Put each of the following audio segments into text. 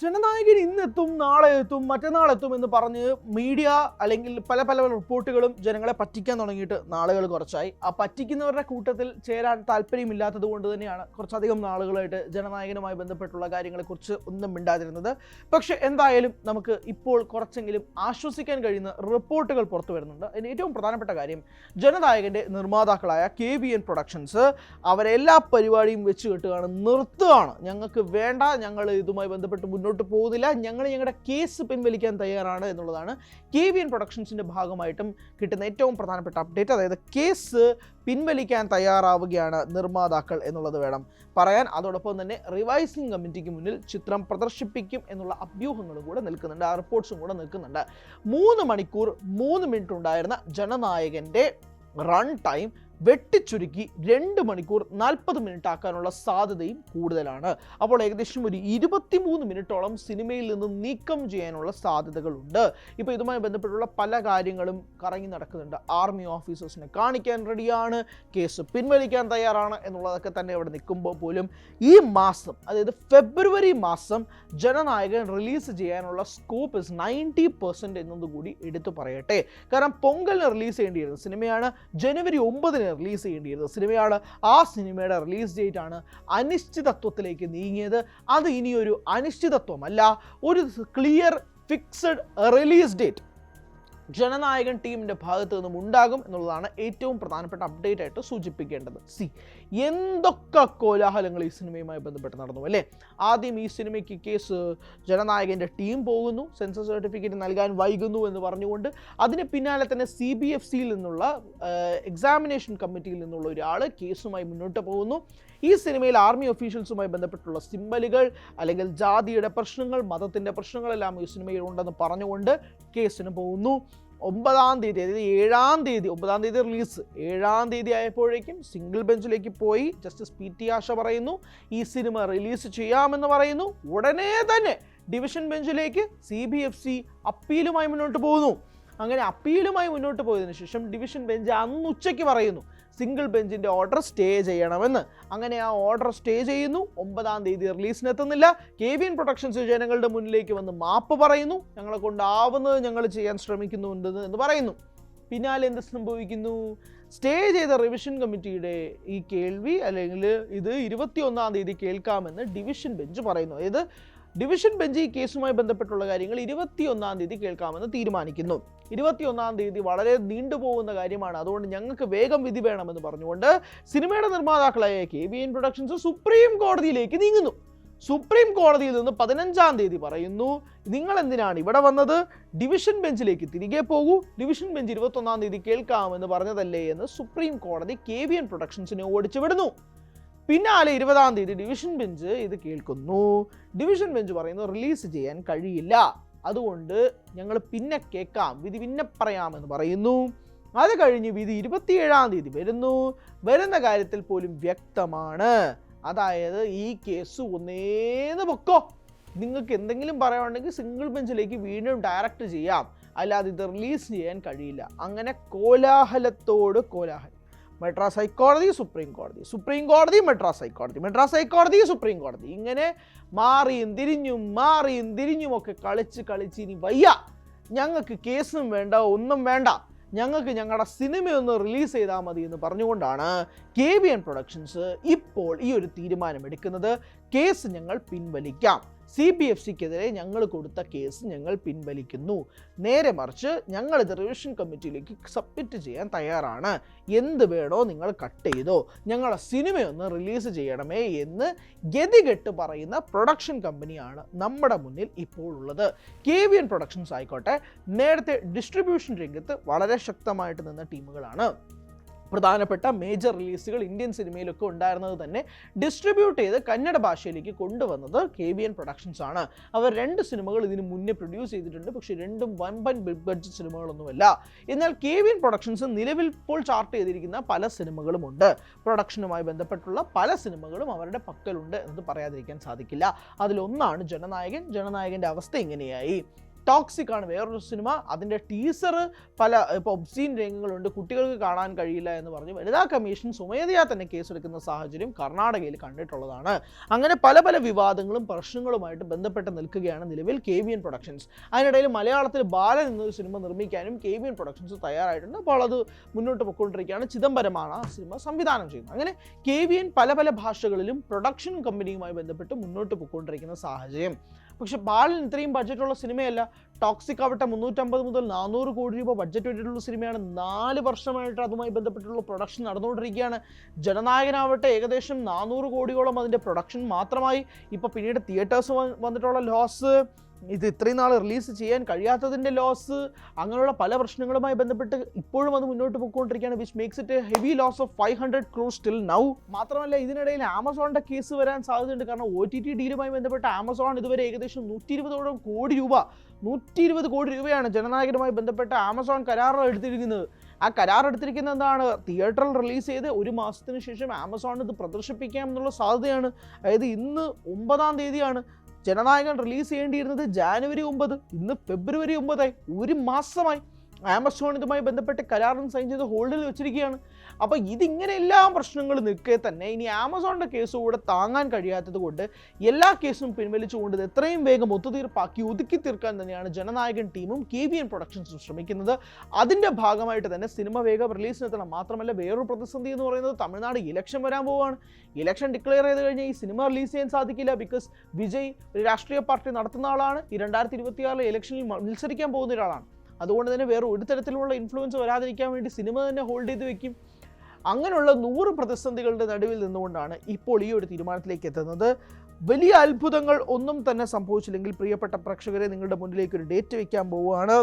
ജനനായകൻ ഇന്നെത്തും നാളെ എത്തും മറ്റന്നാൾ എത്തും എന്ന് പറഞ്ഞ് മീഡിയ അല്ലെങ്കിൽ പല പല റിപ്പോർട്ടുകളും ജനങ്ങളെ പറ്റിക്കാൻ തുടങ്ങിയിട്ട് നാളുകൾ കുറച്ചായി. ആ പറ്റിക്കുന്നവരുടെ കൂട്ടത്തിൽ ചേരാൻ താല്പര്യമില്ലാത്തത് കൊണ്ട് തന്നെയാണ് കുറച്ചധികം നാളുകളായിട്ട് ജനനായകനുമായി ബന്ധപ്പെട്ടുള്ള കാര്യങ്ങളെക്കുറിച്ച് ഒന്നും മിണ്ടാതിരുന്നത്. പക്ഷെ എന്തായാലും നമുക്ക് ഇപ്പോൾ കുറച്ചെങ്കിലും ആശ്വസിക്കാൻ കഴിയുന്ന റിപ്പോർട്ടുകൾ പുറത്തു വരുന്നുണ്ട്. അതിന് ഏറ്റവും പ്രധാനപ്പെട്ട കാര്യം ജനനായകന്റെ നിർമ്മാതാക്കളായ കെ വി എൻ പ്രൊഡക്ഷൻസ് അവരെല്ലാ പരിപാടിയും വെച്ച് കെട്ടുകയാണ് നിർത്തുകയാണ്. ഞങ്ങൾക്ക് വേണ്ട ഞങ്ങൾ ഇതുമായി ബന്ധപ്പെട്ട് മുന്നോട്ട് പോകുന്നില്ല ഞങ്ങൾ ഞങ്ങളുടെ കേസ് പിൻവലിക്കാൻ തയ്യാറാണ് എന്നുള്ളതാണ് കെ വി എൻ പ്രൊഡക്ഷൻസിന്റെ ഭാഗമായിട്ടും കിട്ടുന്ന ഏറ്റവും പ്രധാനപ്പെട്ട അപ്ഡേറ്റ് അതായത് കേസ് പിൻവലിക്കാൻ തയ്യാറാവുകയാണ് നിർമ്മാതാക്കൾ എന്നുള്ളത് വേണം പറയാൻ. അതോടൊപ്പം തന്നെ റിവൈസിംഗ് കമ്മിറ്റിക്ക് മുന്നിൽ ചിത്രം പ്രദർശിപ്പിക്കും എന്നുള്ള അഭ്യൂഹങ്ങളും കൂടെ നിൽക്കുന്നുണ്ട്. ആ റിപ്പോർട്ട്സും കൂടെ നിൽക്കുന്നുണ്ട്. മൂന്ന് മണിക്കൂർ മൂന്ന് മിനിറ്റ് ഉണ്ടായിരുന്ന ജനനായകന്റെ റൺ ടൈം വെട്ടിച്ചുരുക്കി രണ്ട് മണിക്കൂർ നാൽപ്പത് മിനിറ്റ് ആക്കാനുള്ള സാധ്യതയും കൂടുതലാണ്. അപ്പോൾ ഏകദേശം ഒരു ഇരുപത്തിമൂന്ന് മിനിറ്റോളം സിനിമയിൽ നിന്ന് നീക്കം ചെയ്യാനുള്ള സാധ്യതകളുണ്ട്. ഇപ്പോൾ ഇതുമായി ബന്ധപ്പെട്ടുള്ള പല കാര്യങ്ങളും കറങ്ങി നടക്കുന്നുണ്ട്. ആർമി ഓഫീസേഴ്സിനെ കാണിക്കാൻ റെഡിയാണ് കേസ് പിൻവലിക്കാൻ തയ്യാറാണ് എന്നുള്ളതൊക്കെ തന്നെ ഇവിടെ നിൽക്കുമ്പോൾ പോലും ഈ മാസം അതായത് ഫെബ്രുവരി മാസം ജനനായകൻ റിലീസ് ചെയ്യാനുള്ള സ്കോപ്പ് ഇസ് നയന്റി പെർസെന്റ് എന്നതുകൂടി എടുത്തു പറയട്ടെ. കാരണം പൊങ്കലിന് റിലീസ് ചെയ്യേണ്ടിയിരുന്ന സിനിമയാണ് ജനുവരി ഒമ്പതിന് റിലീസ് ചെയ്യേണ്ടിയിരുന്ന സിനിമയാണ്. ആ സിനിമയുടെ റിലീസ് ഡേറ്റ് ആണ് അനിശ്ചിതത്വത്തിലേക്ക് നീങ്ങിയത്. അത് ഇനിയൊരു അനിശ്ചിതത്വമല്ല. ഒരു clear fixed release date Jananayagan ടീമിന്റെ ഭാഗത്തു നിന്നും ഉണ്ടാകും എന്നുള്ളതാണ് ഏറ്റവും പ്രധാനപ്പെട്ട അപ്ഡേറ്റ് ആയിട്ട് സൂചിപ്പിക്കേണ്ടത്. സി എന്തൊക്കെ കോലാഹലങ്ങൾ ഈ സിനിമയുമായി ബന്ധപ്പെട്ട് നടന്നു അല്ലേ? ആദ്യം ഈ സിനിമയ്ക്ക് കേസ് ജനനായകന്റെ ടീം പോകുന്നു സെൻസർ സർട്ടിഫിക്കറ്റ് നൽകാൻ വൈകുന്നു എന്ന് പറഞ്ഞുകൊണ്ട് അതിന് പിന്നാലെ തന്നെ സി ബി എഫ് സിയിൽ നിന്നുള്ള എക്സാമിനേഷൻ കമ്മിറ്റിയിൽ നിന്നുള്ള ഒരാൾ കേസുമായി മുന്നോട്ട് പോകുന്നു. ഈ സിനിമയിൽ ആർമി ഒഫീഷ്യൽസുമായി ബന്ധപ്പെട്ടുള്ള സിമ്പലുകൾ അല്ലെങ്കിൽ ജാതിയുടെ പ്രശ്നങ്ങൾ മതത്തിന്റെ പ്രശ്നങ്ങളെല്ലാം ഈ സിനിമയിൽ ഉണ്ടെന്ന് പറഞ്ഞുകൊണ്ട് കേസിന് പോകുന്നു. ഒമ്പതാം തീയതി അതായത് ഏഴാം തീയതി ഒമ്പതാം തീയതി റിലീസ്. ഏഴാം തീയതി ആയപ്പോഴേക്കും സിംഗിൾ ബെഞ്ചിലേക്ക് പോയി ജസ്റ്റിസ് പി ടി ആശ പറയുന്നു ഈ സിനിമ റിലീസ് ചെയ്യാമെന്ന് പറയുന്നു. ഉടനെ തന്നെ ഡിവിഷൻ ബെഞ്ചിലേക്ക് സി ബി എഫ് സി അപ്പീലുമായി മുന്നോട്ട് പോകുന്നു. അങ്ങനെ അപ്പീലുമായി മുന്നോട്ട് പോയതിനു ശേഷം ഡിവിഷൻ ബെഞ്ച് അന്ന് ഉച്ചയ്ക്ക് പറയുന്നു സിംഗിൾ ബെഞ്ചിന്റെ ഓർഡർ സ്റ്റേ ചെയ്യണമെന്ന്. അങ്ങനെ ആ ഓർഡർ സ്റ്റേ ചെയ്യുന്നു. ഒമ്പതാം തീയതി റിലീസിന് എത്തുന്നില്ല കെ വി എൻ പ്രൊഡക്ഷൻസ് ജനങ്ങളുടെ മുന്നിലേക്ക് വന്ന് മാപ്പ് പറയുന്നു. ഞങ്ങളെ കൊണ്ടാവുന്നത് ഞങ്ങൾ ചെയ്യാൻ ശ്രമിക്കുന്നുണ്ട് എന്ന് പറയുന്നു. പിന്നാലെ എന്ത് സംഭവിക്കുന്നു? സ്റ്റേ ചെയ്ത റിവിഷൻ കമ്മിറ്റിയുടെ ഈ കേൾവി അല്ലെങ്കിൽ ഇത് ഇരുപത്തി ഒന്നാം തീയതി കേൾക്കാമെന്ന് ഡിവിഷൻ ബെഞ്ച് പറയുന്നു. അതായത് ഡിവിഷൻ ബെഞ്ച് ഈ കേസുമായി ബന്ധപ്പെട്ടുള്ള കാര്യങ്ങൾ ഇരുപത്തിയൊന്നാം തീയതി കേൾക്കാമെന്ന് തീരുമാനിക്കുന്നു. ഇരുപത്തിയൊന്നാം തീയതി വളരെ നീണ്ടുപോകുന്ന കാര്യമാണ്. അതുകൊണ്ട് ഞങ്ങൾക്ക് വേഗം വിധി വേണമെന്ന് പറഞ്ഞുകൊണ്ട് സിനിമയുടെ നിർമ്മാതാക്കളായ K B N productions supreme കോടതിയിലേക്ക് നീങ്ങുന്നു. സുപ്രീം കോടതിയിൽ നിന്ന് പതിനഞ്ചാം തീയതി പറയുന്നു നിങ്ങൾ എന്തിനാണ് ഇവിടെ വന്നത്? ഡിവിഷൻ ബെഞ്ചിലേക്ക് തിരികെ പോകൂ. ഡിവിഷൻ ബെഞ്ച് ഇരുപത്തൊന്നാം തീയതി കേൾക്കാമെന്ന് പറഞ്ഞതല്ലേ എന്ന് സുപ്രീം കോടതി കെ വി എൻ പ്രൊഡക്ഷൻസിനെ ഓടിച്ചു വിടുന്നു. പിന്നാലെ ഇരുപതാം തീയതി ഡിവിഷൻ ബെഞ്ച് ഇത് കേൾക്കുന്നു. ഡിവിഷൻ ബെഞ്ച് പറയുന്നു റിലീസ് ചെയ്യാൻ കഴിയില്ല. അതുകൊണ്ട് ഞങ്ങൾ പിന്നെ കേൾക്കാം. വിധി പിന്നെ പറയാമെന്ന് പറയുന്നു. അത് കഴിഞ്ഞ് വിധി ഇരുപത്തിയേഴാം തീയതി വരുന്നു. വരുന്ന കാര്യത്തിൽ പോലും വ്യക്തമാണ്. അതായത് ഈ കേസ് ഒന്നേന്ന് പൊക്കോ. നിങ്ങൾക്ക് എന്തെങ്കിലും പറയാനുണ്ടെങ്കിൽ സിംഗിൾ ബെഞ്ചിലേക്ക് വീണ്ടും ഡയറക്റ്റ് ചെയ്യാം. അല്ലാതെ ഇത് റിലീസ് ചെയ്യാൻ കഴിയില്ല. അങ്ങനെ കോലാഹലത്തോട് കോലാഹലം. മദ്രാസ് ഹൈക്കോടതി സുപ്രീം കോടതി. സുപ്രീം കോടതി മദ്രാസ് ഹൈക്കോടതി. മദ്രാസ് ഹൈക്കോടതി സുപ്രീം കോടതി. ഇങ്ങനെ മാറിയും തിരിഞ്ഞും മാറിയും തിരിഞ്ഞും ഒക്കെ കളിച്ച് കളിച്ച് ഇനി വയ്യ. ഞങ്ങൾക്ക് കേസും വേണ്ട ഒന്നും വേണ്ട. ഞങ്ങൾക്ക് ഞങ്ങളുടെ സിനിമയൊന്ന് റിലീസ് ചെയ്താൽ മതി എന്ന് പറഞ്ഞുകൊണ്ടാണ് കെ ബി എൻ പ്രൊഡക്ഷൻസ് ഇപ്പോൾ ഈ ഒരു തീരുമാനം എടുക്കുന്നത് കേസ് ഞങ്ങൾ പിൻവലിക്കാം. സി ബി എഫ് സിക്കെതിരെ ഞങ്ങൾ കൊടുത്ത കേസ് ഞങ്ങൾ പിൻവലിക്കുന്നു. നേരെ മറിച്ച് ഞങ്ങൾ ഇത് റിവിഷൻ കമ്മിറ്റിയിലേക്ക് സബ്മിറ്റ് ചെയ്യാൻ തയ്യാറാണ്. എന്ത് വേണോ നിങ്ങൾ കട്ട് ചെയ്തോ ഞങ്ങളുടെ സിനിമയൊന്ന് റിലീസ് ചെയ്യണമേ എന്ന് ഗതികെട്ട് പറയുന്ന പ്രൊഡക്ഷൻ കമ്പനിയാണ് നമ്മുടെ മുന്നിൽ ഇപ്പോൾ ഉള്ളത് കെ വി എൻ പ്രൊഡക്ഷൻസ് ആയിക്കോട്ടെ നേരത്തെ ഡിസ്ട്രിബ്യൂഷൻ രംഗത്ത് വളരെ ശക്തമായിട്ട് നിന്ന ടീമുകളാണ്. പ്രധാനപ്പെട്ട മേജർ റിലീസുകൾ ഇന്ത്യൻ സിനിമയിലൊക്കെ ഉണ്ടായിരുന്നത് തന്നെ ഡിസ്ട്രിബ്യൂട്ട് ചെയ്ത് കന്നഡ ഭാഷയിലേക്ക് കൊണ്ടുവന്നത് കെ വി എൻ പ്രൊഡക്ഷൻസ് ആണ്. അവർ രണ്ട് സിനിമകൾ ഇതിന് മുന്നേ പ്രൊഡ്യൂസ് ചെയ്തിട്ടുണ്ട്. പക്ഷേ രണ്ടും വമ്പൻ ബിഗ് ബഡ്ജറ്റ് സിനിമകളൊന്നുമല്ല. എന്നാൽ കെ വി എൻ പ്രൊഡക്ഷൻസ് നിലവിൽ ഇപ്പോൾ ചാർട്ട് ചെയ്തിരിക്കുന്ന പല സിനിമകളും ഉണ്ട്. പ്രൊഡക്ഷനുമായി ബന്ധപ്പെട്ടുള്ള പല സിനിമകളും അവരുടെ പക്കലുണ്ട് എന്നത് പറയാതിരിക്കാൻ സാധിക്കില്ല. അതിലൊന്നാണ് ജനനായകൻ. ജനനായകന്റെ അവസ്ഥ ഇങ്ങനെയായി. ടോക്സിക് ആണ്. വേറൊരു സിനിമ അതിന്റെ ടീസർ പല ഇപ്പോൾ ഒബ്സീൻ രംഗങ്ങളുണ്ട്. കുട്ടികൾക്ക് കാണാൻ കഴിയില്ല എന്ന് പറഞ്ഞ് വനിതാ കമ്മീഷൻ സ്വമേധയാ തന്നെ കേസെടുക്കുന്ന സാഹചര്യം കർണാടകയിൽ കണ്ടിട്ടുള്ളതാണ്. അങ്ങനെ പല പല വിവാദങ്ങളും പ്രശ്നങ്ങളുമായിട്ട് ബന്ധപ്പെട്ട് നിൽക്കുകയാണ് നിലവിൽ കെ വി എൻ പ്രൊഡക്ഷൻസ്. അതിനിടയിൽ മലയാളത്തിൽ ബാലൻ എന്നൊരു സിനിമ നിർമ്മിക്കാനും കെ വി എൻ പ്രൊഡക്ഷൻസ് തയ്യാറായിട്ടുണ്ട്. അപ്പോൾ അത് മുന്നോട്ട് പൊയ്ക്കൊണ്ടിരിക്കുകയാണ്. ചിദംബരമാണ് ആ സിനിമ സംവിധാനം ചെയ്യുന്നത്. അങ്ങനെ കെ വി എൻ പല പല ഭാഷകളിലും പ്രൊഡക്ഷൻ കമ്പനിയുമായി ബന്ധപ്പെട്ട് മുന്നോട്ട് പൊയ്ക്കൊണ്ടിരിക്കുന്ന സാഹചര്യം. പക്ഷെ ബാലൻ ഇത്രയും ബഡ്ജറ്റുള്ള സിനിമയല്ല ടോക്സിക് ആവട്ടെ മുന്നൂറ്റമ്പത് മുതൽ നാനൂറ് കോടി രൂപ ബഡ്ജറ്റ് വേണ്ടിയിട്ടുള്ള സിനിമയാണ് നാല് വർഷമായിട്ട് അതുമായി ബന്ധപ്പെട്ടുള്ള പ്രൊഡക്ഷൻ നടന്നുകൊണ്ടിരിക്കുകയാണ്. ജനനായകനാവട്ടെ ഏകദേശം നാനൂറ് കോടിയോളം അതിന്റെ പ്രൊഡക്ഷൻ മാത്രമായി. ഇപ്പോൾ പിന്നീട് തിയേറ്റേഴ്സ് വന്നിട്ടുള്ള ലോസ് ഇത് ഇത്രയും നാൾ റിലീസ് ചെയ്യാൻ കഴിയാത്തതിന്റെ ലോസ് അങ്ങനെയുള്ള പല പ്രശ്നങ്ങളുമായി ബന്ധപ്പെട്ട് ഇപ്പോഴും അത് മുന്നോട്ട് പോയിക്കൊണ്ടിരിക്കുകയാണ് which makes it heavy loss of five hundred crore still now മാത്രമല്ല ഇതിനിടയിൽ ആമസോണിന്റെ കേസ് വരാൻ സാധ്യതയുണ്ട്. കാരണം ഒ ടി ടി ഡീലുമായി ബന്ധപ്പെട്ട് ആമസോൺ ഇതുവരെ ഏകദേശം നൂറ്റി ഇരുപതോളം കോടി രൂപ നൂറ്റി ഇരുപത് കോടി രൂപയാണ് ജനനായകനുമായി ബന്ധപ്പെട്ട് ആമസോൺ കരാർ എടുത്തിരിക്കുന്നത്. ആ കരാർ എടുത്തിരിക്കുന്നത് എന്താണ്? തിയേറ്ററിൽ റിലീസ് ചെയ്ത് ഒരു മാസത്തിന് ശേഷം ആമസോൺ ഇത് പ്രദർശിപ്പിക്കാം എന്നുള്ള സാധ്യതയാണ്. അതായത് ഇന്ന് ഒമ്പതാം തീയതിയാണ്. ജനനായകൻ റിലീസ് ചെയ്യേണ്ടിയിരുന്നത് ജാനുവരി ഒമ്പത്. ഇന്ന് ഫെബ്രുവരി ഒമ്പതായി. ഒരു മാസമായി. ആമസോൺ ഇതുമായി ബന്ധപ്പെട്ട് കരാറും സൈൻ ചെയ്ത് ഹോൾഡിൽ വെച്ചിരിക്കുകയാണ്. അപ്പോൾ ഇതിങ്ങനെ എല്ലാ പ്രശ്നങ്ങളും നിൽക്കെ തന്നെ ഇനി ആമസോണിന്റെ കേസ് കൂടെ താങ്ങാൻ കഴിയാത്തത് കൊണ്ട് എല്ലാ കേസും പിൻവലിച്ചുകൊണ്ട് ഇത് എത്രയും വേഗം ഒത്തുതീർപ്പാക്കി ഒതുക്കി തീർക്കാൻ തന്നെയാണ് ജനനായകൻ ടീമും കെ വി എൻ പ്രൊഡക്ഷൻസും ശ്രമിക്കുന്നത്. അതിന്റെ ഭാഗമായിട്ട് തന്നെ സിനിമ വേഗം റിലീസിനെത്തണം മാത്രമല്ല വേറൊരു പ്രതിസന്ധി എന്ന് പറയുന്നത് തമിഴ്നാട് ഇലക്ഷൻ വരാൻ പോവുകയാണ് ഇലക്ഷൻ ഡിക്ലെയർ ചെയ്ത് കഴിഞ്ഞാൽ ഈ സിനിമ റിലീസ് ചെയ്യാൻ സാധിക്കില്ല ബിക്കോസ് വിജയ് ഒരു രാഷ്ട്രീയ പാർട്ടി നടത്തുന്ന ആളാണ്. ഈ രണ്ടായിരത്തി ഇരുപത്തിയാറിലെ ഇലക്ഷനിൽ മത്സരിക്കാൻ പോകുന്ന ഒരാളാണ്. അതുകൊണ്ട് തന്നെ വേറെ ഒരു തരത്തിലുള്ള ഇൻഫ്ലുവൻസ് വരാതിരിക്കാൻ വേണ്ടി സിനിമ തന്നെ ഹോൾഡ് ചെയ്ത് വെക്കും. അങ്ങനെയുള്ള നൂറ് പ്രതിസന്ധികളുടെ നടുവിൽ നിന്നുകൊണ്ടാണ് ഇപ്പോൾ ഈ ഒരു തീരുമാനത്തിലേക്ക് എത്തുന്നത്. വലിയ അത്ഭുതങ്ങൾ ഒന്നും തന്നെ സംഭവിച്ചില്ലെങ്കിൽ പ്രിയപ്പെട്ട പ്രേക്ഷകരെ നിങ്ങളുടെ മുന്നിലേക്ക് ഒരു ഡേറ്റ് വയ്ക്കാൻ പോവുകയാണ്.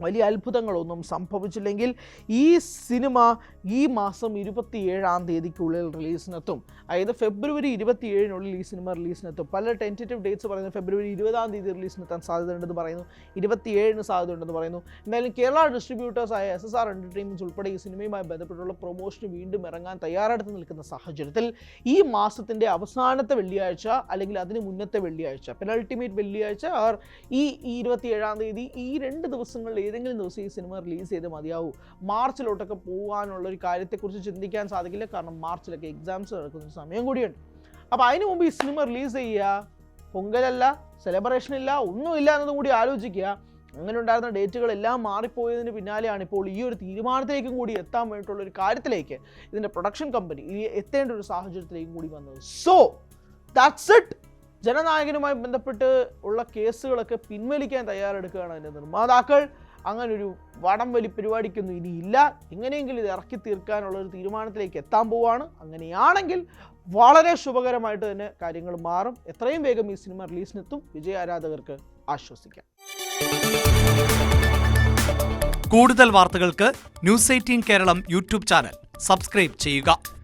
വലിയ അത്ഭുതങ്ങളൊന്നും സംഭവിച്ചില്ലെങ്കിൽ ഈ സിനിമ ഈ മാസം ഇരുപത്തി ഏഴാം തീയതിക്കുള്ളിൽ റിലീസിനെത്തും. അതായത് ഫെബ്രുവരി ഇരുപത്തിയേഴിനുള്ളിൽ ഈ സിനിമ റിലീസിനെത്തും. പല ടെന്റേറ്റീവ് ഡേറ്റ്സ് പറയുന്നത് ഫെബ്രുവരി ഇരുപതാം തീയതി റിലീസിനെത്താൻ സാധ്യതയുണ്ടെന്ന് പറയുന്നു. ഇരുപത്തിയേഴിന് സാധ്യതയുണ്ടെന്ന് പറയുന്നു. എന്തായാലും കേരള ഡിസ്ട്രിബ്യൂട്ടേഴ്സായ എസ് എസ് ആർ എന്റർടൈൻമെന്റ്സ് ഉൾപ്പെടെ ഈ സിനിമയുമായി ബന്ധപ്പെട്ടുള്ള പ്രൊമോഷന് വീണ്ടും ഇറങ്ങാൻ തയ്യാറെടുത്ത് നിൽക്കുന്ന സാഹചര്യത്തിൽ ഈ മാസത്തിന്റെ അവസാനത്തെ വെള്ളിയാഴ്ച അല്ലെങ്കിൽ അതിന് മുന്നത്തെ വെള്ളിയാഴ്ച പെനൾട്ടിമേറ്റ് വെള്ളിയാഴ്ച ആർ ഈ ഇരുപത്തിയേഴാം തീയതി ഈ രണ്ട് ദിവസങ്ങളിൽ ഏതെങ്കിലും ദിവസം ഈ സിനിമ റിലീസ് ചെയ്ത് മതിയാവൂ. മാർച്ചിലോട്ടൊക്കെ പോകാനുള്ള ഒരു കാര്യത്തെക്കുറിച്ച് ചിന്തിക്കാൻ സാധിക്കില്ല. കാരണം മാർച്ചിലൊക്കെ എക്സാംസ് നടക്കുന്ന സമയം കൂടിയുണ്ട്. അപ്പോൾ അതിന് മുമ്പ് ഈ സിനിമ റിലീസ് ചെയ്യുക. പൊങ്കലല്ല സെലിബ്രേഷൻ ഇല്ല ഒന്നുമില്ല എന്നതും കൂടി ആലോചിക്കുക. അങ്ങനെ ഉണ്ടായിരുന്ന ഡേറ്റുകളെല്ലാം മാറിപ്പോയതിന് പിന്നാലെയാണ് ഇപ്പോൾ ഈ ഒരു തീരുമാനത്തിലേക്കും കൂടി എത്താൻ വേണ്ടിയിട്ടുള്ള ഒരു കാര്യത്തിലേക്ക് ഇതിന്റെ പ്രൊഡക്ഷൻ കമ്പനി ഈ എത്തേണ്ട ഒരു സാഹചര്യത്തിലേക്കും കൂടി വന്നത്. സോ ദാറ്റ്സ് ഇറ്റ് ജനനായകനുമായി ബന്ധപ്പെട്ട് ഉള്ള കേസുകളൊക്കെ പിൻവലിക്കാൻ തയ്യാറെടുക്കുകയാണ് അതിന്റെ നിർമ്മാതാക്കൾ. അങ്ങനെ ഒരു വടം വലി പരിപാടിക്കൊന്നും ഇനിയില്ല എങ്ങനെയെങ്കിലും ഇത് ഇറക്കി തീർക്കാനുള്ള ഒരു തീരുമാനത്തിലേക്ക് എത്താൻ പോവാണ്. അങ്ങനെയാണെങ്കിൽ വളരെ ശുഭകരമായിട്ട് തന്നെ കാര്യങ്ങൾ മാറും. എത്രയും വേഗം ഈ സിനിമ റിലീസിനെത്തും. വിജയ ആരാധകർക്ക് ആശ്വസിക്കാം. കൂടുതൽ വാർത്തകൾക്ക് news eighteen Keralam YouTube channel. Subscribe ചെയ്യുക.